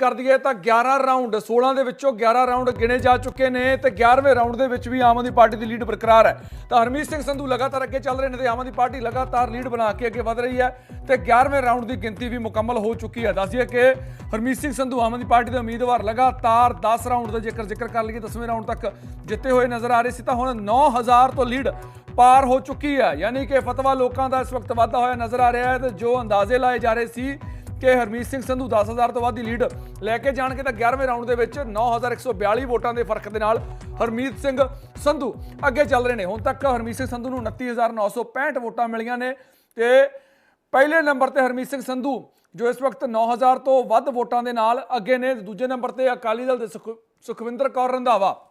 ਕਰ ਦਈਏ ਤਾਂ 11 ਰਾਉਂਡ 16 ਦੇ ਵਿੱਚੋਂ 11 ਰਾਉਂਡ ਗਿਣੇ ਜਾ ਚੁੱਕੇ ਨੇ ਤੇ 11ਵੇਂ ਰਾਉਂਡ ਦੇ ਵਿੱਚ ਵੀ ਆਮ ਆਦਮੀ ਪਾਰਟੀ ਦੀ ਲੀਡ ਬਰਕਰਾਰ ਹੈ। ਤਾਂ ਹਰਮੀਤ ਸਿੰਘ ਸੰਧੂ ਲਗਾਤਾਰ ਅੱਗੇ ਚੱਲ ਰਹੇ ਨੇ ਤੇ ਆਮ ਆਦਮੀ ਪਾਰਟੀ ਲਗਾਤਾਰ ਲੀਡ ਬਣਾ ਕੇ ਅੱਗੇ ਵਧ ਰਹੀ ਹੈ ਤੇ 11ਵੇਂ ਰਾਉਂਡ ਦੀ ਗਿਣਤੀ ਵੀ ਮੁਕੰਮਲ ਹੋ ਚੁੱਕੀ ਹੈ। ਦੱਸਿਏ ਕਿ ਹਰਮੀਤ ਸਿੰਘ ਸੰਧੂ ਆਮ ਆਦਮੀ ਪਾਰਟੀ ਦੇ ਉਮੀਦਵਾਰ ਲਗਾਤਾਰ 10 ਰਾਉਂਡ ਦਾ ਜੇਕਰ ਜ਼ਿਕਰ ਕਰ ਲਈਏ 10ਵੇਂ ਰਾਉਂਡ ਤੱਕ ਜਿੱਤੇ ਹੋਏ ਨਜ਼ਰ ਆ ਰਹੇ ਸੀ ਤਾਂ ਹੁਣ 9000 ਤੋਂ ਲੀਡ ਪਾਰ ਹੋ ਚੁੱਕੀ ਹੈ। ਯਾਨੀ ਕਿ ਫਤਵਾ ਲੋਕਾਂ ਦਾ ਇਸ ਵਕਤ ਵਾਧਾ ਹੋਇਆ ਨਜ਼ਰ ਆ ਰਿਹਾ ਹੈ ਤੇ ਜੋ ਅੰਦਾਜ਼ੇ ਲਾਏ ਜਾ ਰਹੇ ਸੀ ਕਿ ਹਰਮੀਤ ਸਿੰਘ ਸੰਧੂ 10000 ਤੋਂ ਵੱਧ ਦੀ ਲੀਡ ਲੈ ਕੇ ਜਾਣਗੇ ਤਾਂ 11ਵੇਂ ਰਾਉਂਡ ਦੇ ਵਿੱਚ 9142 ਵੋਟਾਂ ਦੇ ਫ਼ਰਕ ਦੇ ਨਾਲ ਹਰਮੀਤ ਸਿੰਘ ਸੰਧੂ ਅੱਗੇ ਚੱਲ ਰਹੇ ਨੇ। ਹੁਣ ਤੱਕ ਹਰਮੀਤ ਸਿੰਘ ਸੰਧੂ ਨੂੰ 29965 ਵੋਟਾਂ ਮਿਲੀਆਂ ਨੇ ਤੇ ਪਹਿਲੇ ਨੰਬਰ ਤੇ ਹਰਮੀਤ ਸਿੰਘ ਸੰਧੂ, ਜੋ ਇਸ ਵਕਤ 9000 ਤੋਂ ਵੱਧ ਵੋਟਾਂ ਦੇ ਨਾਲ ਅੱਗੇ ਨੇ ਦੂਜੇ ਨੰਬਰ ਤੇ ਅਕਾਲੀ ਦਲ ਦੇ ਸੁਖ- ਸੁਖਵਿੰਦਰ ਕੌਰ ਰੰਧਾਵਾ।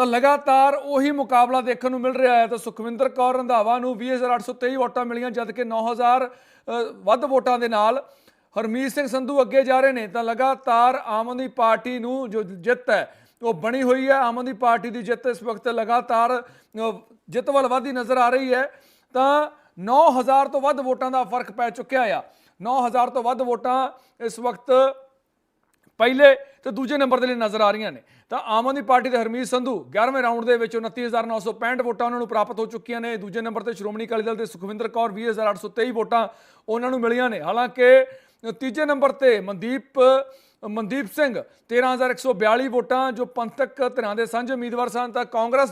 ਤਾਂ ਲਗਾਤਾਰ ਉਹੀ ਮੁਕਾਬਲਾ ਦੇਖਣ ਨੂੰ ਮਿਲ ਰਿਹਾ ਹੈ। ਤਾਂ ਸੁਖਵਿੰਦਰ ਕੌਰ ਰੰਧਾਵਾ ਨੂੰ 20823 ਵੋਟਾਂ ਮਿਲੀਆਂ ਜਦਕਿ 9000 ਵੱਧ ਵੋਟਾਂ ਦੇ ਨਾਲ ਹਰਮੀਤ ਸਿੰਘ ਸੰਧੂ ਅੱਗੇ ਜਾ ਰਹੇ ਨੇ। ਤਾਂ ਲਗਾਤਾਰ ਆਮ ਆਦਮੀ ਪਾਰਟੀ ਨੂੰ ਜੋ ਜਿੱਤ ਹੈ, ਉਹ ਬਣੀ ਹੋਈ ਹੈ। ਆਮ ਆਦਮੀ ਪਾਰਟੀ ਦੀ ਜਿੱਤ ਇਸ ਵਕਤ ਲਗਾਤਾਰ ਜਿੱਤ ਵੱਲ ਵਧਦੀ ਨਜ਼ਰ ਆ ਰਹੀ ਹੈ। ਤਾਂ 9000 ਤੋਂ ਵੱਧ ਵੋਟਾਂ ਦਾ ਫ਼ਰਕ ਪੈ ਚੁੱਕਿਆ ਆ। 9000 ਤੋਂ ਵੱਧ ਵੋਟਾਂ ਇਸ ਵਕਤ ਪਹਿਲੇ ਤੇ ਦੂਜੇ ਨੰਬਰ ਦੇ ਲਈ ਨਜ਼ਰ ਆ ਰਹੀਆਂ ਨੇ। ਤਾਂ ਆਮ ਆਦਮੀ ਪਾਰਟੀ ਦੇ ਹਰਮੀਤ ਸੰਧੂ 11ਵੇਂ ਰਾਊਂਡ ਦੇ ਵਿੱਚ 29965 ਵੋਟਾਂ ਉਹਨਾਂ ਨੂੰ ਪ੍ਰਾਪਤ ਹੋ ਚੁੱਕੀਆਂ ਨੇ। ਦੂਜੇ ਨੰਬਰ ਤੇ ਸ਼੍ਰੋਮਣੀ ਅਕਾਲੀ ਦਲ ਦੇ ਸੁਖਵਿੰਦਰ ਕੌਰ 20823 ਵੋਟਾਂ ਉਹਨਾਂ ਨੂੰ ਮਿਲੀਆਂ ਨੇ। ਹਾਲਾਂਕਿ ਤੀਜੇ ਨੰਬਰ ਤੇ ਮਨਦੀਪ ਮਨਦੀਪ ਸਿੰਘ 13142 ਵੋਟਾਂ, ਜੋ ਪੰਥਕ ਧਿਰਾਂ ਦੇ ਸਾਂਝੇ ਉਮੀਦਵਾਰ ਸਨ, ਤਾਂ ਕਾਂਗਰਸ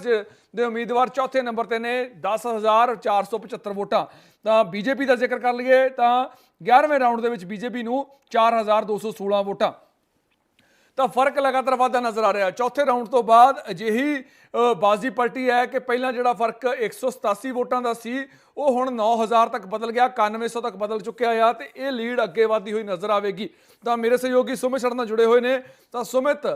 ਦੇ ਉਮੀਦਵਾਰ ਚੌਥੇ ਨੰਬਰ ਤੇ ਨੇ 10475 ਵੋਟਾਂ। ਤਾਂ ਬੀਜੇਪੀ ਦਾ ਜ਼ਿਕਰ ਕਰ ਲਈਏ ਤਾਂ 11ਵੇਂ ਰਾਊਂਡ ਦੇ ਵਿੱਚ ਬੀਜੇਪੀ ਨੂੰ 4216 ਵੋਟਾਂ। ਤਾਂ ਫ਼ਰਕ ਲਗਾਤਾਰ ਵਾਧਾ ਨਜ਼ਰ ਆ ਰਿਹਾ। ਚੌਥੇ ਰਾਉਂਡ ਤੋਂ ਬਾਅਦ ਅਜਿਹੀ ਬਾਜ਼ੀ ਪਲਟੀ ਹੈ ਕਿ ਪਹਿਲਾਂ ਜਿਹੜਾ ਫ਼ਰਕ 187 ਵੋਟਾਂ ਦਾ ਸੀ, ਉਹ ਹੁਣ 9000 ਤੱਕ ਬਦਲ ਗਿਆ 9100 ਤੱਕ ਬਦਲ ਚੁੱਕਿਆ ਆ ਤੇ ਇਹ ਲੀਡ ਅੱਗੇ ਵਧਦੀ ਹੋਈ ਨਜ਼ਰ ਆਵੇਗੀ। ਤਾਂ ਮੇਰੇ ਸਹਿਯੋਗੀ ਸੁਮਿਤ ਸ਼ਰਮਾ ਜੁੜੇ ਹੋਏ ਨੇ। ਤਾਂ ਸੁਮਿਤ,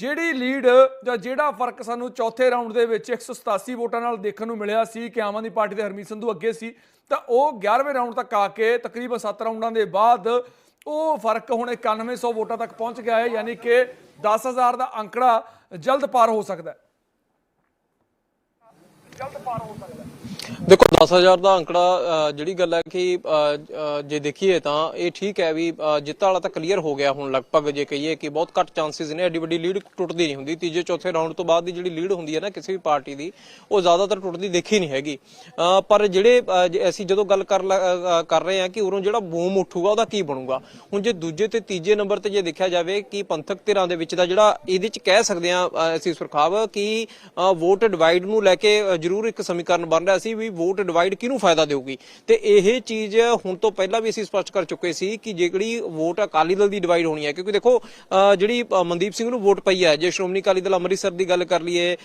ਜਿਹੜੀ ਲੀਡ ਜਾਂ ਜਿਹੜਾ ਫ਼ਰਕ ਸਾਨੂੰ ਚੌਥੇ ਰਾਉਂਡ ਦੇ ਵਿੱਚ 187 ਵੋਟਾਂ ਨਾਲ ਦੇਖਣ ਨੂੰ ਮਿਲਿਆ ਸੀ ਕਿ ਆਮ ਆਦਮੀ ਪਾਰਟੀ ਦੇ ਹਰਮੀਤ ਸੰਧੂ ਅੱਗੇ ਸੀ, ਤਾਂ ਉਹ 11ਵੇਂ ਰਾਉਂਡ ਤੱਕ ਆ ਕੇ ਤਕਰੀਬਨ 7 ਰਾਉਂਡਾਂ ਦੇ ਬਾਅਦ ਉਹ ਫ਼ਰਕ ਹੁਣ 9100 ਵੋਟਾਂ ਤੱਕ ਪਹੁੰਚ ਗਿਆ ਹੈ, ਯਾਨੀ ਕਿ 10000 ਦਾ ਅੰਕੜਾ ਜਲਦ ਪਾਰ ਹੋ ਸਕਦਾ ਹੈ। ਜਲਦ ਪਾਰ ਹੋ ਸਕਦਾ ਦੇਖੋ 10000 ਦਾ ਅੰਕੜਾ ਜਿਹੜੀ ਗੱਲ ਹੈ ਕਿ ਜੇ ਦੇਖੀਏ ਤਾਂ ਇਹ ਠੀਕ ਹੈ ਵੀ ਜਿੱਤ ਵਾਲਾ ਤਾਂ ਕਲੀਅਰ ਹੋ ਗਿਆ ਹੁਣ ਲਗਭਗ, ਜੇ ਕਹੀਏ ਕਿ ਬਹੁਤ ਘੱਟ ਚਾਂਸਸ ਨੇ, ਐਡੀ ਵੱਡੀ ਲੀਡ ਟੁੱਟਦੀ ਨਹੀਂ ਹੁੰਦੀ। ਤੀਜੇ, ਚੌਥੇ ਰਾਉਂਡ ਤੋਂ ਬਾਅਦ ਦੀ ਜਿਹੜੀ ਲੀਡ ਹੁੰਦੀ ਹੈ ਨਾ ਕਿਸੇ ਵੀ ਪਾਰਟੀ ਦੀ, ਉਹ ਜ਼ਿਆਦਾਤਰ ਟੁੱਟਦੀ ਦੇਖੀ ਨਹੀਂ ਹੈਗੀ। ਪਰ ਜਿਹੜੇ ਅਸੀਂ ਜਦੋਂ ਗੱਲ ਕਰ ਲ- ਕਰ ਰਹੇ ਹਾਂ ਕਿ ਉਰੋਂ ਜਿਹੜਾ ਬੂਮ ਉੱਠੂਗਾ, ਉਹਦਾ ਕੀ ਬਣੂਗਾ? ਹੁਣ ਜੇ ਦੂਜੇ ਤੇ ਤੀਜੇ ਨੰਬਰ ਤੇ ਜੇ ਦੇਖਿਆ ਜਾਵੇ ਕਿ ਪੰਥਕ ਧਿਰਾਂ ਦੇ ਵਿੱਚ ਦਾ ਜਿਹੜਾ ਇਹਦੇ ਚ ਕਹਿ ਸਕਦੇ ਹਾਂ ਅਸੀਂ ਸੁਰਖਾਵ ਕਿ ਵੋਟ ਡਿਵਾਈਡ ਨੂੰ ਲੈ ਕੇ ਜ਼ਰੂਰ ਇੱਕ ਸਮੀਕਰਨ ਬਣ ਰਿਹਾ ਸੀ ਵੀ ਵੋਟ ਡਿਵਾਈਡ ਕਿਹਨੂੰ ਫਾਇਦਾ ਦੇਊਗੀ। ਤੇ ਇਹ ਚੀਜ਼ ਹੁਣ ਤੋਂ ਪਹਿਲਾਂ ਵੀ ਅਸੀਂ ਸਪਸ਼ਟ ਕਰ ਚੁੱਕੇ ਸੀ ਕਿ ਜਿਹੜੀ ਵੋਟ ਅਕਾਲੀ ਦਲ ਦੀ ਡਿਵਾਈਡ ਹੋਣੀ ਹੈ, ਕਿਉਂਕਿ ਦੇਖੋ ਜਿਹੜੀ ਮਨਦੀਪ ਸਿੰਘ ਨੂੰ ਵੋਟ ਪਈ ਹੈ, ਜੇ ਸ਼੍ਰੋਮਣੀ ਅਕਾਲੀ ਦਲ ਅੰਮ੍ਰਿਤਸਰ ਦੀ ਗੱਲ ਕਰ ਲਈਏ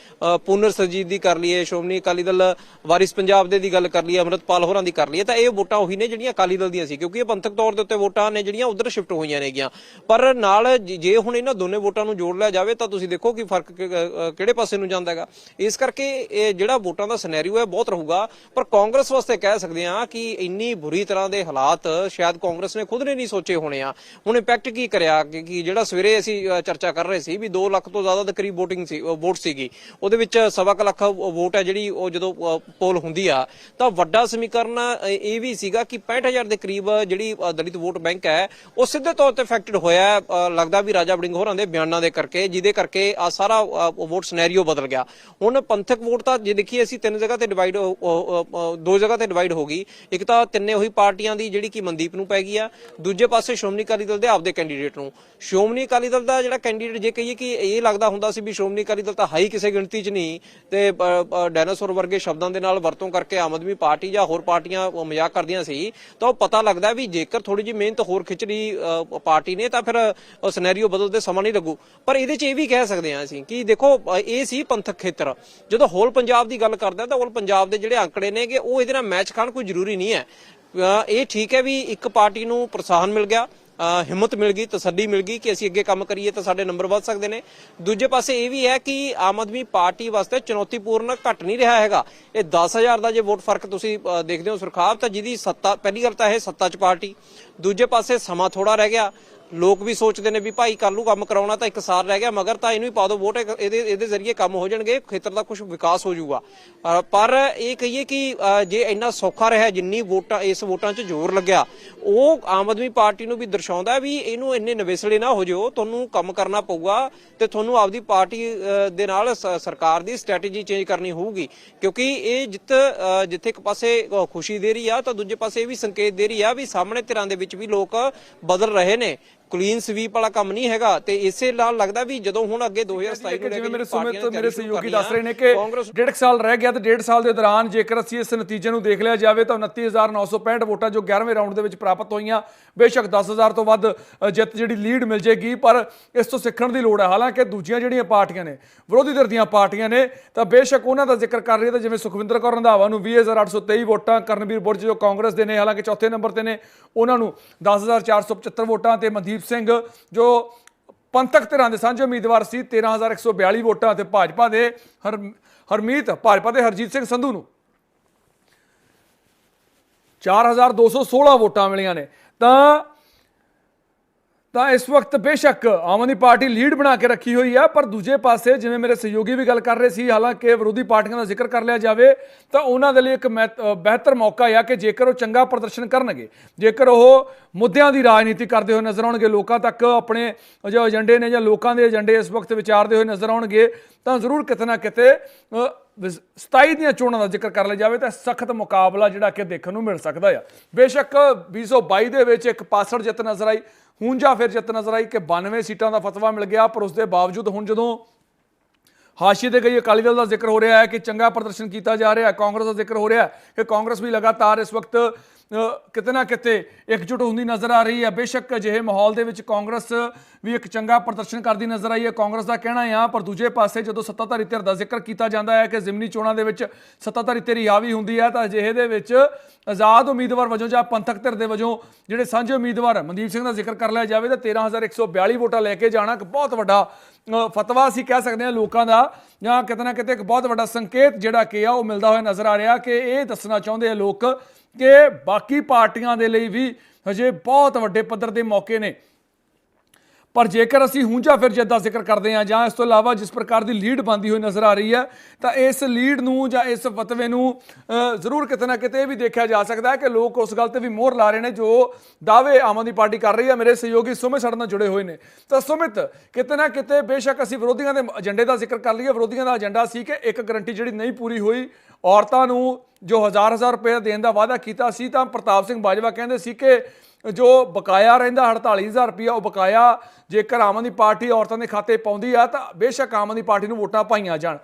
ਪੂਨਰ ਪੁਨਰ ਸਰਜੀਤ ਦੀ ਕਰ ਲਈਏ, ਸ਼੍ਰੋਮਣੀ ਅਕਾਲੀ ਦਲ ਵਾਰਿਸ ਪੰਜਾਬ ਦੇ ਦੀ ਗੱਲ ਕਰ ਲਈਏ, ਅਮਰਤਪਾਲ ਹੋਰਾਂ ਦੀ ਕਰ ਲਈਏ, ਤਾਂ ਇਹ ਵੋਟਾਂ ਉਹੀ ਨੇ ਜਿਹੜੀਆਂ ਅਕਾਲੀ ਦਲ ਦੀਆਂ ਸੀ, ਕਿਉਂਕਿ ਇਹ ਪੰਥਕ ਤੌਰ ਦੇ ਉੱਤੇ ਵੋਟਾਂ ਨੇ ਜਿਹੜੀਆਂ ਉਧਰ ਸ਼ਿਫਟ ਹੋਈਆਂ ਨੇਗੀਆਂ। ਪਰ ਨਾਲ ਜੇ ਹੁਣ ਇਹਨਾਂ ਦੋਨੇ ਵੋਟਾਂ ਨੂੰ ਜੋੜ ਲਿਆ ਜਾਵੇ, ਤਾਂ ਤੁਸੀਂ ਦੇਖੋ ਕਿ ਫ਼ਰਕ ਕਿਹੜੇ ਪਾਸੇ ਨੂੰ ਜਾਂਦਾ ਹੈਗਾ। ਇਸ ਕਰਕੇ ਇਹ ਜਿਹੜਾ ਵੋਟਾਂ ਦਾ ਸਿਨੈਰੀਓ ਹੈ ਬਹੁਤ ਰਹੂਗਾ। ਪਰ ਕਾਂਗਰਸ ਵਾਸਤੇ ਕਹਿ ਸਕਦੇ ਹਾਂ ਕਿ ਇੰਨੀ ਬੁਰੀ ਤਰ੍ਹਾਂ ਦੇ ਹਾਲਾਤ ਸ਼ਾਇਦ ਕਾਂਗਰਸ ਨੇ ਖੁਦ ਨੇ ਨਹੀਂ ਸੋਚੇ ਹੋਣੇ ਆ। ਹੁਣ ਇੰਪੈਕਟ ਕੀ ਕਰਿਆ? ਕਿ ਜਿਹੜਾ ਸਵੇਰੇ ਅਸੀਂ ਚਰਚਾ ਕਰ ਰਹੇ ਸੀ ਵੀ 2 ਲੱਖ ਤੋਂ ਜ਼ਿਆਦਾ ਦੇ ਕਰੀਬ VOTING ਸੀ ਵੋਟ ਸੀਗੀ। ਉਹਦੇ ਵਿੱਚ ਸਵਾ ਕੁ ਲੱਖ ਵੋਟ ਹੈ ਜਿਹੜੀ ਉਹ ਜਦੋਂ ਪੋਲ ਹੁੰਦੀ ਆ, ਤਾਂ ਵੱਡਾ ਸਮੀਕਰਨ ਇਹ ਵੀ ਸੀਗਾ ਕਿ 65000 ਦੇ ਕਰੀਬ ਜਿਹੜੀ ਦਲਿਤ ਵੋਟ ਬੈਂਕ ਹੈ, ਉਹ ਸਿੱਧੇ ਤੌਰ ਤੇ ਅਫੈਕਟਡ ਹੋਇਆ ਲੱਗਦਾ ਵੀ ਰਾਜਾ ਬੜਿੰਗ ਹੋਰਾਂ ਦੇ ਬਿਆਨਾਂ ਦੇ ਕਰਕੇ, ਜਿਹਦੇ ਕਰਕੇ ਆ ਸਾਰਾ ਵੋਟ ਸਿਨੈਰੀਓ ਬਦਲ ਗਿਆ। ਹੁਣ ਪੰਥਕ ਵੋਟ ਤਾਂ ਜੇ ਦੇਖੀਏ ਅਸੀਂ ਤਿੰਨ ਜਗ੍ਹਾ ਤੇ ਡਿਵਾਈਡ ਦੋ ਜਗ੍ਹਾ ਤੇ ਡਿਵਾਈਡ ਹੋ ਗਈ। ਇੱਕ ਤਾਂ ਤਿੰਨੇ ਉਹੀ ਪਾਰਟੀਆਂ ਦੀ ਜਿਹੜੀ ਕਿ ਮਨਦੀਪ ਨੂੰ ਪੈ ਗਈ ਆ। ਦੂਜੇ ਪਾਸੇ ਸ਼੍ਰੋਮਣੀ ਅਕਾਲੀ ਦਲ ਦੇ ਆਪਦੇ ਕੈਂਡੀਡੇਟ ਨੂੰ। ਸ਼੍ਰੋਮਣੀ ਅਕਾਲੀ ਦਲ ਦਾ ਜਿਹੜਾ ਕੈਂਡੀਡੇਟ ਜੇ ਕਹੀਏ ਕਿ ਇਹ ਲੱਗਦਾ ਹੁੰਦਾ ਸੀ ਵੀ ਸ਼੍ਰੋਮਣੀ ਅਕਾਲੀ ਦਲ ਤਾਂ ਹਾਈ ਕਿਸੇ ਗਿਣਤੀ 'ਚ ਨਹੀਂ, ਤੇ ਡਾਇਨਾਸੌਰ ਵਰਗੇ ਸ਼ਬਦਾਂ ਦੇ ਨਾਲ ਵਰਤੋਂ ਕਰਕੇ ਆਮ ਆਦਮੀ ਪਾਰਟੀ ਜਾਂ ਹੋਰ ਪਾਰਟੀਆਂ ਮਜ਼ਾਕ ਕਰਦੀਆਂ ਸੀ। ਤਾਂ ਉਹ ਪਤਾ ਲੱਗਦਾ ਵੀ ਜੇਕਰ ਥੋੜੀ ਜਿਹੀ ਮਿਹਨਤ ਹੋਰ ਖਿੱਚਣੀ ਪਾਰਟੀ ਨੇ ਤਾਂ ਫਿਰ ਸਿਨੈਰੀਓ ਬਦਲਦੇ ਸਮਾਂ ਨਹੀਂ ਲੱਗੂ। ਪਰ ਇਹਦੇ 'ਚ ਇਹ ਵੀ ਕਹਿ ਸਕਦੇ ਹਾਂ ਅਸੀਂ ਕਿ ਦੇਖੋ ਇਹ ਸੀ ਪੰਥਕ ਖੇਤਰ। ਜਦੋਂ ਹੋਲ ਪੰਜਾਬ ਦੀ ਗੱਲ ਕਰਦੇ ਹਾਂ ਤਾਂ ਹੋਲ ਪੰਜਾਬ ਦੇ ਜਿਹੜੇ ਅੰਕੜੇ ਨੇਗੇ, ਉਹ ਇਹਦੇ ਨਾਲ ਮੈਚ ਖਾਣ ਕੋਈ ਜ਼ਰੂਰੀ ਨਹੀਂ ਹੈ। ਇਹ ਠੀਕ ਹੈ ਵੀ ਇੱਕ ਪਾਰਟੀ ਨੂੰ ਪ੍ਰੋਤਸਾਹਨ ਮਿਲ ਗਿਆ ਹਿੰਮਤ ਮਿਲ ਗਈ, ਤਸੱਲੀ ਮਿਲ ਗਈ ਕਿ ਅਸੀਂ ਅੱਗੇ ਕੰਮ ਕਰੀਏ ਤਾਂ ਸਾਡੇ ਨੰਬਰ ਵੱਧ ਸਕਦੇ ਨੇ। ਦੂਜੇ ਪਾਸੇ ਇਹ ਵੀ ਹੈ ਕਿ ਆਮ ਆਦਮੀ ਪਾਰਟੀ ਵਾਸਤੇ ਚੁਣੌਤੀਪੂਰਨ ਘਟ ਨਹੀਂ ਰਿਹਾ ਹੈਗਾ। ਇਹ 10000 ਦਾ ਜੇ ਵੋਟ ਫ਼ਰਕ ਤੁਸੀਂ ਦੇਖਦੇ ਹੋ ਸੁਰਖਾਬ ਤਾਂ ਜਿਹਦੀ ਸੱਤਾ, ਪਹਿਲੀ ਗੱਲ ਤਾਂ ਇਹ ਸੱਤਾ 'ਚ ਪਾਰਟੀ। ਦੂਜੇ ਪਾਸੇ ਸਮਾਂ ਥੋੜਾ ਰਹਿ ਗਿਆ। ਲੋਕ ਵੀ ਸੋਚਦੇ ਨੇ ਵੀ ਭਾਈ ਕੱਲ ਨੂੰ ਕੰਮ ਕਰਾਉਣਾ ਤਾਂ ਇੱਕ ਸਾਲ ਰਹਿ ਗਿਆ, ਮਗਰ ਤਾਂ ਇਹਨੂੰ ਹੀ ਪਾ ਦਿਓ ਵੋਟ ਇਹਦੇ ਇਹਦੇ ਜ਼ਰੀਏ ਕੰਮ ਹੋ ਜਾਣਗੇ, ਖੇਤਰ ਦਾ ਕੁਝ ਵਿਕਾਸ ਹੋ ਜਾਊਗਾ। ਪਰ ਇਹ ਕਹੀਏ ਕਿ ਜੇ ਇੰਨਾ ਸੌਖਾ ਰਿਹਾ, ਜਿੰਨੀ ਵੋਟਾਂ, ਇਸ ਵੋਟਾਂ 'ਚ ਜ਼ੋਰ ਲੱਗਿਆ, ਉਹ ਆਮ ਆਦਮੀ ਪਾਰਟੀ ਨੂੰ ਵੀ ਦਰਸਾਉਂਦਾ ਵੀ ਇਹਨੂੰ ਇੰਨੇ ਨਵੇਸਲੇ ਨਾ ਹੋ ਜਿਓ ਤੁਹਾਨੂੰ ਕੰਮ ਕਰਨਾ ਪਊਗਾ ਤੇ ਤੁਹਾਨੂੰ ਆਪਦੀ ਪਾਰਟੀ ਦੇ ਨਾਲ ਸਰਕਾਰ ਦੀ ਸਟ੍ਰੈਟਜੀ ਚੇਂਜ ਕਰਨੀ ਹੋਊਗੀ। ਕਿਉਂਕਿ ਇਹ ਜਿੱਤ ਜਿੱਥੇ ਇੱਕ ਪਾਸੇ ਖੁਸ਼ੀ ਦੇ ਰਹੀ ਆ, ਤਾਂ ਦੂਜੇ ਪਾਸੇ ਇਹ ਵੀ ਸੰਕੇਤ ਦੇ ਰਹੀ ਆ ਵੀ ਸਾਹਮਣੇ ਧਿਰਾਂ ਦੇ ਵਿੱਚ ਵੀ ਲੋਕ ਬਦਲ ਰਹੇ ਨੇ। ਕਲੀਨ ਸਵੀਪ ਵਾਲਾ ਕੰਮ ਨਹੀਂ ਹੈਗਾ ਤੇ ਇਸੇ ਨਾਲ ਲੱਗਦਾ ਵੀ ਜਦੋਂ ਹੁਣ ਅੱਗੇ 2027 ਨੂੰ ਲੈ ਜਿਵੇਂ ਕੇ ਮੇਰੇ ਸੁਮਿਤ ਮੇਰੇ ਸਹਿਯੋਗੀ ਦੱਸ ਰਹੇ ਨੇ ਕਿ ਡੇਢ ਸਾਲ ਰਹਿ ਗਿਆ ਤੇ ਡੇਢ ਸਾਲ ਦੇ ਦੌਰਾਨ ਜੇਕਰ ਅਸੀਂ ਇਸ ਨਤੀਜੇ ਨੂੰ ਦੇਖ ਲਿਆ ਜਾਵੇ ਤਾਂ 29965 ਵੋਟਾਂ ਜੋ 11ਵੇਂ ਰਾਊਂਡ ਦੇ ਵਿੱਚ ਪ੍ਰਾਪਤ ਹੋਈਆਂ ਬੇਸ਼ੱਕ 10000 ਤੋਂ ਵੱਧ ਜਿੱਤ ਜਿਹੜੀ ਲੀਡ ਮਿਲ ਜੇਗੀ ਪਰ ਇਸ ਤੋਂ ਸਿੱਖਣ ਦੀ ਲੋੜ ਹੈ। ਹਾਲਾਂਕਿ ਦੂਜੀਆਂ ਜਿਹੜੀਆਂ ਪਾਰਟੀਆਂ ਨੇ ਵਿਰੋਧੀ ਧਿਰ ਦੀਆਂ ਪਾਰਟੀਆਂ ਨੇ ਤਾਂ ਬੇਸ਼ੱਕ ਉਹਨਾਂ ਦਾ ਜ਼ਿਕਰ ਕਰ ਰਹੀ ਤਾਂ ਜਿਵੇਂ ਸੁਖਵਿੰਦਰ ਕੌਰ ਰੰਧਾਵਾ ਨੂੰ 20823 ਵੋਟਾਂ ਕਰਨਵੀਰ ਬੁਰਜ ਜੋ ਕਾਂਗਰਸ ਦੇ ਨੇ ਹਾਲਾਂਕਿ ਚੌਥੇ ਨੰਬਰ ਤੇ ਨੇ ਉਹਨਾਂ ਨੂੰ 10475 ਵੋਟਾਂ ਤੇ ਮਨਦੀਪ ਸਿੰਘ, ਜੋ ਪੰਥਕ ਧਿਰਾਂ ਦੇ ਸਾਂਝੇ ਉਮੀਦਵਾਰ ਸੀ 13142 ਵੋਟਾਂ ਤੇ ਭਾਜਪਾ ਦੇ ਹਰ, ਹਰਮੀਤ, ਭਾਜਪਾ ਦੇ ਹਰਜੀਤ ਸਿੰਘ ਸੰਧੂ ਨੂੰ। 4216 ਵੋਟਾਂ ਮਿਲੀਆਂ ਨੇ। ਤਾਂ ਤਾਂ ਇਸ ਵਕਤ ਬੇਸ਼ੱਕ ਆਮ ਆਦਮੀ ਪਾਰਟੀ ਲੀਡ ਬਣਾ ਕੇ ਰੱਖੀ ਹੋਈ ਆ ਪਰ ਦੂਜੇ ਪਾਸੇ ਜਿਵੇਂ ਮੇਰੇ ਸਹਿਯੋਗੀ ਵੀ ਗੱਲ ਕਰ ਰਹੇ ਸੀ ਹਾਲਾਂਕਿ ਵਿਰੋਧੀ ਪਾਰਟੀਆਂ ਦਾ ਜ਼ਿਕਰ ਕਰ ਲਿਆ ਜਾਵੇ ਤਾਂ ਉਹਨਾਂ ਦੇ ਲਈ ਇੱਕ ਮਹਿ- ਬਿਹਤਰ ਮੌਕਾ ਆ ਕਿ ਜੇਕਰ ਉਹ ਚੰਗਾ ਪ੍ਰਦਰਸ਼ਨ ਕਰਨਗੇ ਜੇਕਰ ਉਹ ਮੁੱਦਿਆਂ ਦੀ ਰਾਜਨੀਤੀ ਕਰਦੇ ਹੋਏ ਨਜ਼ਰ ਆਉਣਗੇ ਲੋਕਾਂ ਤੱਕ ਆਪਣੇ ਜੋ ਏਜੰਡੇ ਨੇ ਜਾਂ ਲੋਕਾਂ ਦੇ ਏਜੰਡੇ ਇਸ ਵਕਤ ਵਿਚਾਰਦੇ ਹੋਏ ਨਜ਼ਰ ਆਉਣਗੇ ਤਾਂ ਜ਼ਰੂਰ ਕਿਤੇ ਨਾ ਕਿਤੇ ਅ, ਵਿਸ- 27 ਦੀਆਂ ਚੋਣਾਂ ਦਾ ਜ਼ਿਕਰ ਕਰ ਲਿਆ ਜਾਵੇ ਤਾਂ ਸਖਤ ਮੁਕਾਬਲਾ ਜਿਹੜਾ ਕਿ ਦੇਖਣ ਨੂੰ ਮਿਲ ਸਕਦਾ ਆ। ਬੇਸ਼ੱਕ 2022 ਦੇ ਵਿੱਚ ਇੱਕ ਪਾਸੜ ਜਿੱਤ ਨਜ਼ਰ ਆਈ ਹੁਣ ਫਿਰ ਜਿੱਤ ਨਜ਼ਰ ਆਈ ਕਿ 92 ਸੀਟਾਂ ਦਾ ਫਤਵਾ ਮਿਲ ਗਿਆ, ਪਰ ਉਸ ਦੇ ਬਾਵਜੂਦ ਹੁਣ ਜਦੋਂ ਹਾਸ਼ੀਏ ਤੇ ਗਈ ਅਕਾਲੀ ਦਲ ਦਾ ਜ਼ਿਕਰ ਹੋ ਰਿਹਾ ਹੈ ਕਿ ਚੰਗਾ ਪ੍ਰਦਰਸ਼ਨ ਕੀਤਾ ਜਾ ਰਿਹਾ ਹੈ, ਕਾਂਗਰਸ ਦਾ ਜ਼ਿਕਰ ਹੋ ਰਿਹਾ ਹੈ ਕਿ ਕਾਂਗਰਸ ਵੀ ਲਗਾਤਾਰ ਇਸ ਵਕਤ ਕਿਤੇ ਨਾ ਕਿਤੇ ਇਕਜੁੱਟ ਹੁੰਦੀ ਨਜ਼ਰ ਆ ਰਹੀ ਹੈ। ਬੇਸ਼ੱਕ ਅਜਿਹੇ ਮਾਹੌਲ ਦੇ ਵਿੱਚ ਕਾਂਗਰਸ ਵੀ ਇੱਕ ਚੰਗਾ ਪ੍ਰਦਰਸ਼ਨ ਕਰਦੀ ਨਜ਼ਰ ਆਈ ਹੈ। ਕਾਂਗਰਸ ਦਾ ਕਹਿਣਾ ਹੈ ਪਰ ਦੂਜੇ ਪਾਸੇ ਜਦੋਂ ਸੱਤਾਧਾਰੀ ਧਿਰ ਦਾ ਜ਼ਿਕਰ ਕੀਤਾ ਜਾਂਦਾ ਹੈ ਕਿ ਜ਼ਿਮਨੀ ਚੋਣਾਂ ਦੇ ਵਿੱਚ ਸੱਤਾਧਾਰੀ ਧਿਰ ਹਾਵੀ ਹੁੰਦੀ ਹੈ, ਤਾਂ ਅਜਿਹੇ ਦੇ ਵਿੱਚ ਆਜ਼ਾਦ ਉਮੀਦਵਾਰ ਵਜੋਂ ਜਾਂ ਪੰਥਕ ਧਿਰ ਦੇ ਵਜੋਂ ਜਿਹੜੇ ਸਾਂਝੇ ਉਮੀਦਵਾਰ ਮਨਦੀਪ ਸਿੰਘ ਦਾ ਜ਼ਿਕਰ ਕਰ ਲਿਆ ਜਾਵੇ, ਤਾਂ 13142 ਵੋਟਾਂ ਲੈ ਕੇ ਜਾਣਾ ਇੱਕ ਬਹੁਤ ਵੱਡਾ ਫਤਵਾ ਅਸੀਂ ਕਹਿ ਸਕਦੇ ਹਾਂ ਲੋਕਾਂ ਦਾ। ਜਾਂ ਕਿਤੇ ਨਾ ਕਿਤੇ ਇੱਕ ਬਹੁਤ ਵੱਡਾ ਸੰਕੇਤ ਜਿਹੜਾ ਕਿ ਆ, ਉਹ ਮਿਲਦਾ ਹੋਇਆ ਨਜ਼ਰ ਆ ਰਿਹਾ ਕਿ ਇਹ ਦੱਸਣਾ ਚਾਹੁੰਦੇ ਆ ਲੋਕ ਕਿ ਬਾਕੀ ਪਾਰਟੀਆਂ ਦੇ ਲਈ ਵੀ ਹਜੇ ਬਹੁਤ ਵੱਡੇ ਪੱਧਰ ਦੇ ਮੌਕੇ ਨੇ। ਪਰ ਜੇਕਰ ਅਸੀਂ ਹੁਣ ਜਾਂ ਫਿਰ ਜਿੱਦਾਂ ਜ਼ਿਕਰ ਕਰਦੇ ਹਾਂ ਜਾਂ ਇਸ ਤੋਂ ਇਲਾਵਾ ਜਿਸ ਪ੍ਰਕਾਰ ਦੀ ਲੀਡ ਬੰਦੀ ਹੋਈ ਨਜ਼ਰ ਆ ਰਹੀ ਹੈ, ਤਾਂ ਇਸ ਲੀਡ ਨੂੰ ਜਾਂ ਇਸ ਫਤਵੇ ਨੂੰ ਜ਼ਰੂਰ ਕਿਤੇ ਨਾ ਕਿਤੇ ਇਹ ਵੀ ਦੇਖਿਆ ਜਾ ਸਕਦਾ ਹੈ ਕਿ ਲੋਕ ਉਸ ਗੱਲ ਤੇ ਵੀ ਮੋਹਰ ਲਾ ਰਹੇ ਨੇ ਜੋ ਦਾਅਵੇ ਆਮ ਆਦਮੀ ਪਾਰਟੀ ਕਰ ਰਹੀ ਹੈ, ਮੇਰੇ ਸਹਿਯੋਗੀ ਸੁਮਿਤ ਸਾਡੇ ਨਾਲ ਜੁੜੇ ਹੋਏ ਨੇ। ਤਾਂ ਸੁਮਿਤ, ਕਿਤੇ ਨਾ ਕਿਤੇ ਬੇਸ਼ੱਕ ਅਸੀਂ ਵਿਰੋਧੀਆਂ ਦੇ ਏਜੰਡੇ ਦਾ ਜ਼ਿਕਰ ਕਰ ਲਈਏ। ਵਿਰੋਧੀਆਂ ਦਾ ਏਜੰਡਾ ਸੀ ਕਿ ਇੱਕ ਗਰੰਟੀ ਜਿਹੜੀ ਨਹੀਂ ਪੂਰੀ ਹੋਈ, ਔਰਤਾਂ ਨੂੰ ਜੋ ਹਜ਼ਾਰ ਹਜ਼ਾਰ ਰੁਪਏ ਦੇਣ ਦਾ ਵਾਅਦਾ ਕੀਤਾ ਸੀ, ਤਾਂ ਪ੍ਰਤਾਪ ਸਿੰਘ ਬਾਜਵਾ ਕਹਿੰਦੇ ਸੀ ਕਿ ਜੋ ਬਕਾਇਆ ਰਹਿੰਦਾ 48000 ਰੁਪਇਆ ਉਹ ਬਕਾਇਆ, ਜੇਕਰ ਆਮ ਆਦਮੀ ਪਾਰਟੀ ਔਰਤਾਂ ਦੇ ਖਾਤੇ ਪਾਉਂਦੀ ਆ, ਤਾਂ ਬੇਸ਼ੱਕ ਆਮ ਆਦਮੀ ਪਾਰਟੀ ਨੂੰ ਵੋਟਾਂ ਪਾਈਆਂ ਜਾਣ।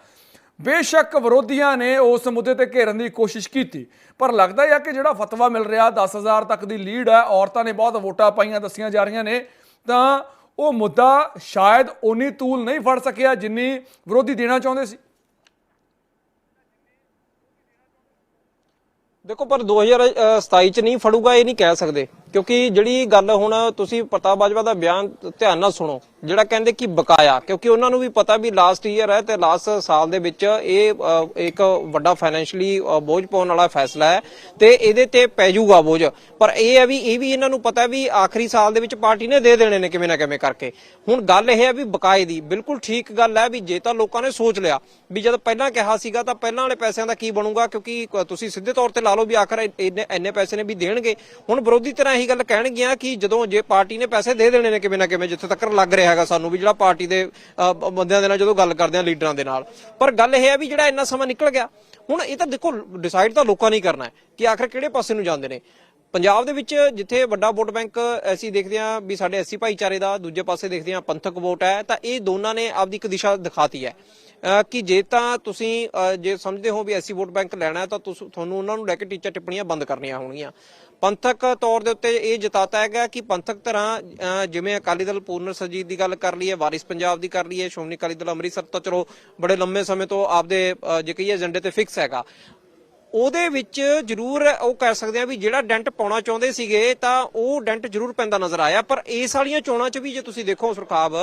ਬੇਸ਼ੱਕ ਵਿਰੋਧੀਆਂ ਨੇ ਉਸ ਮੁੱਦੇ ਤੇ ਘੇਰਨ ਦੀ ਕੋਸ਼ਿਸ਼ ਕੀਤੀ, ਪਰ ਲੱਗਦਾ ਹੈ ਕਿ ਜਿਹੜਾ ਫਤਵਾ ਮਿਲ ਰਿਹਾ 10000 ਤੱਕ ਦੀ ਲੀਡ ਹੈ ਔਰਤਾਂ ਨੇ ਬਹੁਤ ਵੋਟਾਂ ਪਾਈਆਂ ਦੱਸੀਆਂ ਜਾ ਰਹੀਆਂ ਨੇ, ਤਾਂ ਉਹ ਮੁੱਦਾ ਸ਼ਾਇਦ ਉਨੀ ਤੂਲ ਨਹੀਂ ਫੜ ਸਕਿਆ ਜਿੰਨੀ ਵਿਰੋਧੀ ਦੇਣਾ ਚਾਹੁੰਦੇ ਸੀ। ਦੇਖੋ, ਪਰ 2027 ਚ ਨਹੀਂ ਫੜੂਗਾ, ਇਹ ਨਹੀਂ ਕਹਿ ਸਕਦੇ। ਕਿਉਂਕਿ ਜਿਹੜੀ ਗੱਲ ਹੁਣ ਤੁਸੀਂ ਪ੍ਰਤਾਪ ਬਾਜਵਾ ਦਾ ਬਿਆਨ ਧਿਆਨ ਨਾਲ ਸੁਣੋ। ਜਿਹੜਾ ਕਹਿੰਦੇ ਕਿ ਬਕਾਇਆ, ਕਿਉਂਕਿ ਉਹਨਾਂ ਨੂੰ ਵੀ ਪਤਾ ਵੀ ਲਾਸਟ ਈਅਰ ਹੈ ਤੇ ਲਾਸਟ ਸਾਲ ਦੇ ਵਿੱਚ ਇਹ ਇੱਕ ਵੱਡਾ ਫਾਈਨੈਂਸ਼ਲੀ ਬੋਝ ਪਾਉਣ ਵਾਲਾ ਫੈਸਲਾ ਹੈ ਤੇ ਇਹਦੇ ਤੇ ਪੈ ਜਾਊਗਾ ਬੋਝ। ਪਰ ਇਹ ਹੈ ਵੀ, ਇਹ ਵੀ ਇਹਨਾਂ ਨੂੰ ਪਤਾ ਵੀ ਆਖਰੀ ਸਾਲ ਦੇ ਵਿੱਚ ਪਾਰਟੀ ਨੇ ਦੇ ਦੇਣੇ ਨੇ ਕਿਵੇਂ ਨਾ ਕਿਵੇਂ ਕਰਕੇ। ਹੁਣ ਗੱਲ ਇਹ ਹੈ ਵੀ ਬਕਾਏ ਦੀ, ਬਿਲਕੁਲ ਠੀਕ ਗੱਲ ਹੈ ਵੀ ਜੇ ਤਾਂ ਲੋਕਾਂ ਨੇ ਸੋਚ ਲਿਆ ਵੀ ਜਦ ਪਹਿਲਾਂ ਕਿਹਾ ਸੀਗਾ ਤਾਂ ਪਹਿਲਾਂ ਵਾਲੇ ਪੈਸਿਆਂ ਦਾ ਕੀ ਬਣੂਗਾ, ਕਿਉਂਕਿ ਤੁਸੀਂ ਸਿੱਧੇ ਤੌਰ ਤੇ ਲਾ ਲਓ ਵੀ ਆਖਰ ਇੰਨੇ ਇੰਨੇ ਪੈਸੇ ਨੇ ਵੀ ਦੇਣਗੇ। ਹੁਣ ਵਿਰੋਧੀ ਤਰ੍ਹਾਂ ਇਹੀ ਗੱਲ ਕਹਿਣਗੀਆਂ ਕਿ ਜਦੋਂ ਜੇ ਪਾਰਟੀ ਨੇ ਪੈਸੇ ਦੇ ਦੇਣੇ ਨੇ ਕਿਵੇਂ ਨਾ ਕਿਵੇਂ, ਜਿੱਥੇ ਤੱਕ ਲੱਗ ਰਿਹਾ। ਹੈਗਾ ਸਾਨੂੰ ਵੀ ਜਿਹੜਾ ਪਾਰਟੀ ਦੇ ਬੰਦਿਆਂ ਦੇ ਨਾਲ ਜਦੋਂ ਗੱਲ ਕਰਦੇ ਆ ਲੀਡਰਾਂ ਦੇ ਨਾਲ। ਪਰ ਗੱਲ ਇਹ ਹੈ ਵੀ ਜਿਹੜਾ ਇੰਨਾ ਸਮਾਂ ਨਿਕਲ ਗਿਆ, ਹੁਣ ਇਹ ਤਾਂ ਦੇਖੋ, ਡਿਸਾਈਡ ਤਾਂ ਲੋਕਾਂ ਨੇ ਕਰਨਾ ਹੈ ਕਿ ਆਖਰ ਕਿਹੜੇ ਪਾਸੇ ਨੂੰ ਜਾਂਦੇ ਨੇ। ਪੰਜਾਬ ਦੇ ਵਿੱਚ ਜਿੱਥੇ ਵੱਡਾ ਵੋਟ ਬੈਂਕ ਅਸੀਂ ਦੇਖਦੇ ਹਾਂ ਵੀ ਸਾਡੇ ਐਸਸੀ ਭਾਈਚਾਰੇ ਦਾ, ਦੂਜੇ ਪਾਸੇ ਦੇਖਦੇ ਹਾਂ ਪੰਥਕ ਵੋਟ ਹੈ, ਤਾਂ ਇਹ ਦੋਨਾਂ ਨੇ ਆਪਦੀ ਇੱਕ ਦਿਸ਼ਾ ਦਿਖਾਤੀ ਹੈ। ਕਿ ਜੇ ਤਾਂ ਤੁਸੀਂ ਜੇ ਸਮਝਦੇ ਹੋ ਵੀ ਐਸੀ ਵੋਟ ਬੈਂਕ ਲੈਣਾ ਹੈ, ਤਾਂ ਤੁਸੀਂ, ਤੁਹਾਨੂੰ ਉਹਨਾਂ ਨੂੰ ਲੈ ਕੇ ਟੀਚਾ ਟਿੱਪਣੀਆਂ ਬੰਦ ਕਰਨੀਆਂ ਹੋਣਗੀਆਂ। ਪੰਥਕ ਤੌਰ ਦੇ ਉੱਤੇ ਇਹ ਜਤਾਤਾ ਹੈਗਾ ਕਿ ਪੰਥਕ ਤਰ੍ਹਾਂ ਜਿਵੇਂ ਅਕਾਲੀ ਦਲ ਪੂਰਨ ਸਰਜੀਤ ਦੀ ਗੱਲ ਕਰ ਲਈਏ, ਵਾਰਿਸ ਪੰਜਾਬ ਦੀ ਕਰ ਲਈਏ, ਸ਼੍ਰੋਮਣੀ ਅਕਾਲੀ ਦਲ ਅੰਮ੍ਰਿਤਸਰ ਤੋਂ ਚਲੋ ਬੜੇ ਲੰਮੇ ਸਮੇਂ ਤੋਂ ਆਪਦੇ ਜੇ ਕਹੀਏ ਏਜੰਡੇ ਤੇ ਫਿਕਸ ਹੈਗਾ। ਉਹਦੇ ਵਿੱਚ ਜ਼ਰੂਰ ਉਹ ਕਹਿ ਸਕਦੇ ਆ ਵੀ ਜਿਹੜਾ ਡੈਂਟ ਪਾਉਣਾ ਚਾਹੁੰਦੇ ਸੀਗੇ ਤਾਂ ਉਹ ਡੈਂਟ ਜ਼ਰੂਰ ਪੈਂਦਾ ਨਜ਼ਰ ਆਇਆ। ਪਰ ਇਸ ਵਾਲੀਆਂ ਚੋਣਾਂ 'ਚ ਵੀ ਜੇ ਤੁਸੀਂ ਦੇਖੋ ਸੁਰਖਾਬ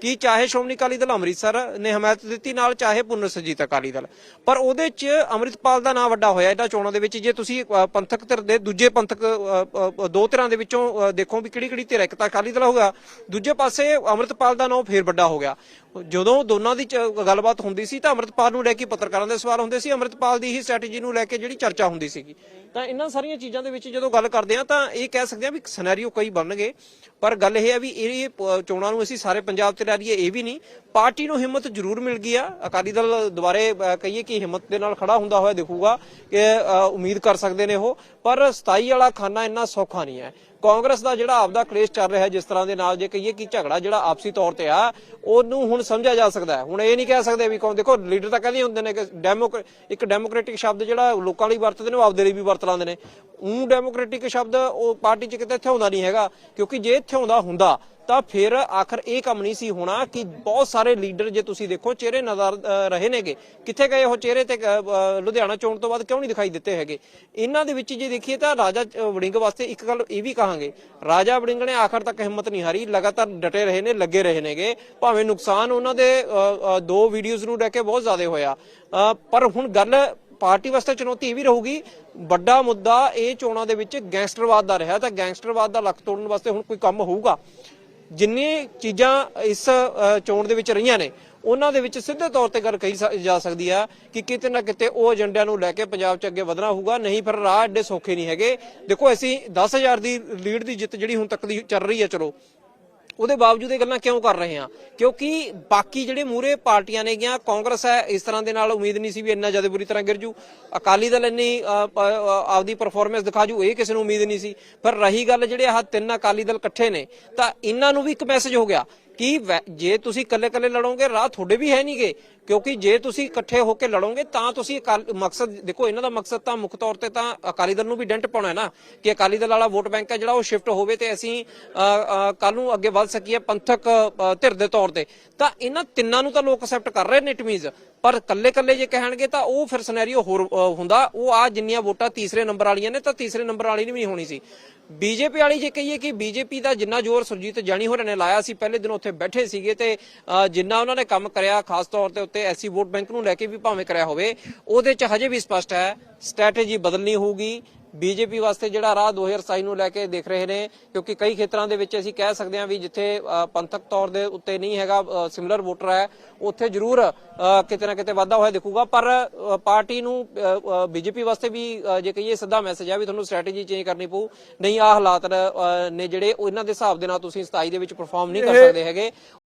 ਕਿ ਚਾਹੇ ਸ਼੍ਰੋਮਣੀ ਅਕਾਲੀ ਦਲ ਅੰਮ੍ਰਿਤਸਰ ਨੇ ਹਮਾਇਤ ਦਿੱਤੀ, ਨਾਲ ਚਾਹੇ ਪੁਨਰ ਸੁਰਜੀਤ ਅਕਾਲੀ ਦਲ। ਪਰ ਉਹਦੇ 'ਚ ਅੰਮ੍ਰਿਤਪਾਲ ਦਾ ਨਾਂ ਵੱਡਾ ਹੋਇਆ ਇਹਨਾਂ ਚੋਣਾਂ ਦੇ ਵਿੱਚ। ਜੇ ਤੁਸੀਂ ਪੰਥਕ ਧਿਰ ਦੇ ਦੂਜੇ ਪੰਥਕ ਦੋ ਧਿਰਾਂ ਦੇ ਵਿੱਚੋਂ ਦੇਖੋ ਵੀ ਕਿਹੜੀ ਕਿਹੜੀ ਧਿਰ ਇੱਕ ਤਾਂ ਅਕਾਲੀ ਦਲ ਹੋਗਾ ਦੂਜੇ ਪਾਸੇ ਅੰਮ੍ਰਿਤਪਾਲ ਦਾ ਨਾਂ ਫੇਰ ਵੱਡਾ ਹੋ ਗਿਆ। ਜਦੋਂ ਦੋਨਾਂ ਦੀ ਗੱਲਬਾਤ ਹੁੰਦੀ ਸੀ ਤਾਂ ਅੰਮ੍ਰਿਤਪਾਲ ਨੂੰ ਲੈ ਕੇ ਪੱਤਰਕਾਰਾਂ ਦੇ ਸਵਾਲ ਹੁੰਦੇ ਸੀ। ਅੰਮ੍ਰਿਤਪਾਲ ਦੀ ਹੀ ਸਟ੍ਰੈਟਜੀ ਨੂੰ ਲੈ ਕੇ ਜਿਹੜੀ ਚਰਚਾ ਹੁੰਦੀ ਸੀਗੀ। ਤਾਂ ਇਹਨਾਂ ਸਾਰੀਆਂ ਚੀਜ਼ਾਂ ਦੇ ਵਿੱਚ ਜਦੋਂ ਗੱਲ ਕਰਦੇ ਆ ਤਾਂ ਇਹ ਕਹਿ ਸਕਦੇ ਆ ਵੀ ਸਿਨੈਰੀਓ ਕਈ ਬਣਨਗੇ। ਪਰ ਗੱਲ ਇਹ ਹੈ ਵੀ ਇਹ ਚੋਣਾਂ ਨੂੰ ਅਸੀਂ ਸਾਰੇ ਪੰਜਾਬ ਤੇ ਲੈ ਲਈਏ, ਇਹ ਵੀ ਨਹੀਂ। ਪਾਰਟੀ ਨੂੰ ਹਿੰਮਤ ਜ਼ਰੂਰ ਮਿਲ ਗਈ ਆ। ਅਕਾਲੀ ਦਲ ਦੁਬਾਰੇ ਕਹੀਏ ਕਿ ਹਿੰਮਤ ਦੇ ਨਾਲ ਖੜਾ ਹੁੰਦਾ ਹੋਇਆ ਦਿਖੂਗਾ ਕਿ ਉਮੀਦ ਕਰ ਸਕਦੇ ਨੇ ਉਹ। ਪਰ 27 ਵਾਲਾ ਖਾਨਾ ਇੰਨਾ ਸੌਖਾ ਨਹੀਂ ਹੈ। ਕਾਂਗਰਸ ਦਾ ਜਿਹੜਾ ਆਪਦਾ ਕਲੇਸ਼ ਚੱਲ ਰਿਹਾ ਜਿਸ ਤਰ੍ਹਾਂ ਦੇ ਨਾਲ ਜੇ ਕਹੀਏ ਕਿ ਝਗੜਾ ਜਿਹੜਾ ਆਪਸੀ ਤੌਰ ਤੇ ਆ, ਉਹਨੂੰ ਹੁਣ ਸਮਝਿਆ ਜਾ ਸਕਦਾ ਹੈ। ਹੁਣ ਇਹ ਨਹੀਂ ਕਹਿ ਸਕਦੇ ਵੀ ਕੌਣ, ਦੇਖੋ ਲੀਡਰ ਤਾਂ ਕਹਿੰਦੇ ਹੁੰਦੇ ਨੇ ਕਿ ਡੈਮੋਕ, ਇੱਕ ਡੈਮੋਕ੍ਰੈਟਿਕ ਸ਼ਬਦ ਜਿਹੜਾ ਲੋਕਾਂ ਲਈ ਵਰਤਦੇ ਨੇ, ਉਹ ਆਪਦੇ ਲਈ ਵੀ ਵਰਤ ਲਾਉਂਦੇ ਨੇ। ਉਹ ਡੈਮੋਕ੍ਰੈਟਿਕ ਸ਼ਬਦ ਉਹ ਪਾਰਟੀ 'ਚ ਕਿਤੇ ਇੱਥੇ ਆਉਂਦਾ ਨਹੀਂ ਹੈਗਾ, ਕਿਉਂਕਿ ਜੇ ਇੱਥੇ ਆਉਂਦਾ ਹੁੰਦਾ ਤਾਂ ਫਿਰ ਆਖਰ ਇਹ ਕੰਮ ਨਹੀਂ ਸੀ ਹੋਣਾ ਕਿ ਬਹੁਤ ਸਾਰੇ ਲੀਡਰ ਜੇ ਤੁਸੀਂ ਦੇਖੋ ਚਿਹਰੇ ਨਜ਼ਰ ਰਹੇ ਨੇਗੇ। ਕਿੱਥੇ ਗਏ ਉਹ ਚਿਹਰੇ ਤੇ ਲੁਧਿਆਣਾ ਚੋਣ ਤੋਂ ਬਾਅਦ ਕਿਉਂ ਨਹੀਂ ਦਿਖਾਈ ਦਿੱਤੇ ਹੈਗੇ? ਇਹਨਾਂ ਦੇ ਵਿੱਚ ਜੇ ਦੇਖੀਏ ਤਾਂ ਰਾਜਾ ਵੜਿੰਗ ਵਾਸਤੇ ਇੱਕ ਗੱਲ ਇਹ ਵੀ ਕਹਾਂਗੇ, ਰਾਜਾ ਵੜਿੰਗ ਨੇ ਆਖਰ ਤੱਕ ਹਿੰਮਤ ਨਹੀਂ ਹਾਰੀ, ਲਗਾਤਾਰ ਡਟੇ ਰਹੇ ਨੇ, ਲੱਗੇ ਰਹੇ ਨੇਗੇ। ਭਾਵੇਂ ਨੁਕਸਾਨ ਉਹਨਾਂ ਦੇ ਦੋ ਵੀਡੀਓਜ਼ ਨੂੰ ਲੈ ਕੇ ਬਹੁਤ ਜ਼ਿਆਦਾ ਹੋਇਆ। ਪਰ ਹੁਣ ਗੱਲ ਪਾਰਟੀ ਵਾਸਤੇ ਚੁਣੌਤੀ ਇਹ ਵੀ ਰਹੂਗੀ, ਵੱਡਾ ਮੁੱਦਾ ਇਹ ਚੋਣਾਂ ਦੇ ਵਿੱਚ ਗੈਂਗਸਟਰਵਾਦ ਦਾ ਰਿਹਾ, ਤਾਂ ਗੈਂਗਸਟਰਵਾਦ ਦਾ ਲੱਕ ਤੋੜਨ ਵਾਸਤੇ ਹੁਣ ਕੋਈ ਕੰਮ ਹੋਊਗਾ। ਜਿੰਨੀ ਚੀਜ਼ਾਂ ਇਸ ਚੋਣ ਦੇ ਵਿੱਚ ਰਹੀਆਂ ਨੇ, ਉਹਨਾਂ ਦੇ ਵਿੱਚ ਸਿੱਧੇ ਤੌਰ ਤੇ ਗੱਲ ਕਹੀ ਜਾ ਸਕਦੀ ਆ ਕਿ ਕਿਤੇ ਨਾ ਕਿਤੇ ਉਹ ਏਜੰਡਿਆਂ ਨੂੰ ਲੈ ਕੇ ਪੰਜਾਬ 'ਚ ਅੱਗੇ ਵਧਣਾ ਹੋਊਗਾ। ਨਹੀਂ ਫਿਰ ਰਾਹ ਐਡੇ ਸੌਖੇ ਨਹੀਂ ਹੈਗੇ। ਦੇਖੋ, ਅਸੀਂ 10000 ਦੀ ਲੀਡ ਦੀ ਜਿੱਤ ਜਿਹੜੀ ਹੁਣ ਤੱਕ ਦੀ ਚੱਲ ਰਹੀ ਹੈ ਚਲੋ ਉਹਦੇ ਬਾਵਜੂਦ ਇਹ ਗੱਲਾਂ ਕਿਉਂ ਕਰ ਰਹੇ ਹਾਂ ਕਿਉਂਕਿ ਬਾਕੀ ਜਿਹੜੇ ਮੂਰੇ ਪਾਰਟੀਆਂ ਨੇਗੀਆਂ ਕਾਂਗਰਸ ਹੈ, ਇਸ ਤਰ੍ਹਾਂ ਦੇ ਨਾਲ ਉਮੀਦ ਨਹੀਂ ਸੀ ਵੀ ਇੰਨਾ ਜ਼ਿਆਦਾ ਬੁਰੀ ਤਰ੍ਹਾਂ ਗਿਰ ਜੂ। ਅਕਾਲੀ ਦਲ ਇੰਨੀ ਆਪਦੀ ਪਰਫਾਰਮੈਂਸ ਦਿਖਾ ਜੂ, ਇਹ ਕਿਸੇ ਨੂੰ ਉਮੀਦ ਨਹੀਂ ਸੀ। ਪਰ ਰਹੀ ਗੱਲ ਜਿਹੜੇ ਆਹ ਤਿੰਨ ਅਕਾਲੀ ਦਲ ਇਕੱਠੇ ਨੇ, ਤਾਂ ਇਹਨਾਂ ਨੂੰ ਵੀ ਇੱਕ ਮੈਸੇਜ ਹੋ ਗਿਆ। ਕਿ ਜੇ ਤੁਸੀਂ ਇਕੱਲੇ-ਇਕੱਲੇ ਲੜੋਗੇ, ਰਾਹ ਤੁਹਾਡੇ ਵੀ ਹੈ ਨਹੀਂਗੇ ਕਿਉਂਕਿ ਜੇ ਤੁਸੀਂ ਇਕੱਠੇ ਹੋ ਕੇ ਲੜੋਗੇ, ਤਾਂ ਤੁਸੀਂ ਮਕਸਦ, ਦੇਖੋ, ਇਹਨਾਂ ਦਾ ਮਕਸਦ ਤਾਂ ਮੁੱਖ ਤੌਰ ਤੇ ਤਾਂ ਅਕਾਲੀ ਦਲ ਨੂੰ ਵੀ ਡੈਂਟ ਪਾਉਣਾ ਹੈ ਨਾ। ਕਿ ਅਕਾਲੀ ਦਲ ਵਾਲਾ ਵੋਟ ਬੈਂਕ ਹੈ, ਜਿਹੜਾ ਉਹ ਸ਼ਿਫਟ ਹੋਵੇ ਤੇ ਅਸੀਂ ਕੱਲ ਨੂੰ ਅੱਗੇ ਵੱਧ ਸਕੀਏ ਪੰਥਕ ਧਿਰ ਦੇ ਤੌਰ ਤੇ। ਤਾਂ ਇਹਨਾਂ ਤਿੰਨਾਂ ਨੂੰ ਤਾਂ ਲੋਕ ਅਕਸੈਪਟ ਕਰ ਰਹੇ ਨੇ ਟਮੀਜ਼ ਪਰ ਕੱਲੇ-ਕੱਲੇ ਜੇ ਕਹਿਣਗੇ ਤਾਂ ਉਹ ਫਿਰ ਸਿਨੈਰੀਓ ਹੋਰ ਹੁੰਦਾ। ਉਹ ਆ ਜਿੰਨੀਆਂ ਵੋਟਾਂ ਤੀਸਰੇ ਨੰਬਰ ਵਾਲੀਆਂ ਨੇ ਤਾਂ ਤੀਸਰੇ ਨੰਬਰ ਵਾਲੀ ਨਹੀਂ ਵੀ ਹੋਣੀ ਸੀ। ਬੀਜੇਪੀ ਵਾਲੀ ਜੇ ਕਹੀਏ ਕਿ ਬੀਜੇਪੀ ਦਾ ਜਿੰਨਾ ਜ਼ੋਰ ਸੁਰਜੀਤ ਜਾਣੀ ਹੋਰਾਂ ਨੇ ਲਾਇਆ ਸੀ, ਪਹਿਲੇ ਦਿਨ ਉੱਥੇ ਬੈਠੇ ਸੀਗੇ ਤੇ ਜਿੰਨਾ ਉਹਨਾਂ ਨੇ ਕੰਮ ਕਰਿਆ, ਖਾਸ ਤੌਰ ਤੇ ਉੱਤੇ ਐਸੀ ਵੋਟ ਬੈਂਕ ਨੂੰ ਲੈ ਕੇ ਵੀ ਭਾਵੇਂ ਕਰਿਆ ਹੋਵੇ, ਉਹਦੇ ਚ ਹਜੇ ਵੀ ਸਪਸ਼ਟ ਹੈ, ਸਟ੍ਰੈਟੇਜੀ ਬਦਲਣੀ ਹੋਊਗੀ। ਬੀਜੇਪੀ ਵਾਸਤੇ ਜਿਹੜਾ ਰਾਹ 2027 ਨੂੰ ਲੈ ਕੇ ਦੇਖ ਰਹੇ ਨੇ ਕਿਉਂਕਿ ਕਈ ਖੇਤਰਾਂ ਦੇ ਵਿੱਚ ਅਸੀਂ ਕਹਿ ਸਕਦੇ ਹਾਂ ਵੀ ਜਿੱਥੇ ਪੰਥਕ ਤੌਰ ਦੇ ਉੱਤੇ ਨਹੀਂ ਹੈਗਾ ਸਿਮਿਲਰ ਵੋਟਰ ਹੈ ਉੱਥੇ ਜ਼ਰੂਰ ਕਿਤੇ ਨਾ ਕਿਤੇ ਵਾਧਾ ਹੋਇਆ ਦਿਖੂਗਾ। ਪਰ ਪਾਰਟੀ ਨੂੰ ਬੀਜੇਪੀ ਵਾਸਤੇ ਵੀ ਜੇ ਕਹੀਏ ਸਿੱਧਾ ਮੈਸੇਜ ਹੈ ਵੀ ਤੁਹਾਨੂੰ ਸਟ੍ਰੈਟੇਜੀ ਚੇਂਜ ਕਰਨੀ ਪਊ। ਨਹੀਂ ਆ ਹਾਲਾਤ ਨੇ ਜਿਹੜੇ ਉਹ ਇਹਨਾਂ ਦੇ ਹਿਸਾਬ ਦੇ ਨਾਲ ਤੁਸੀਂ 27 ਦੇ ਵਿੱਚ ਪਰਫਾਰਮ ਨਹੀਂ ਕਰ ਸਕਦੇ ਹੈਗੇ।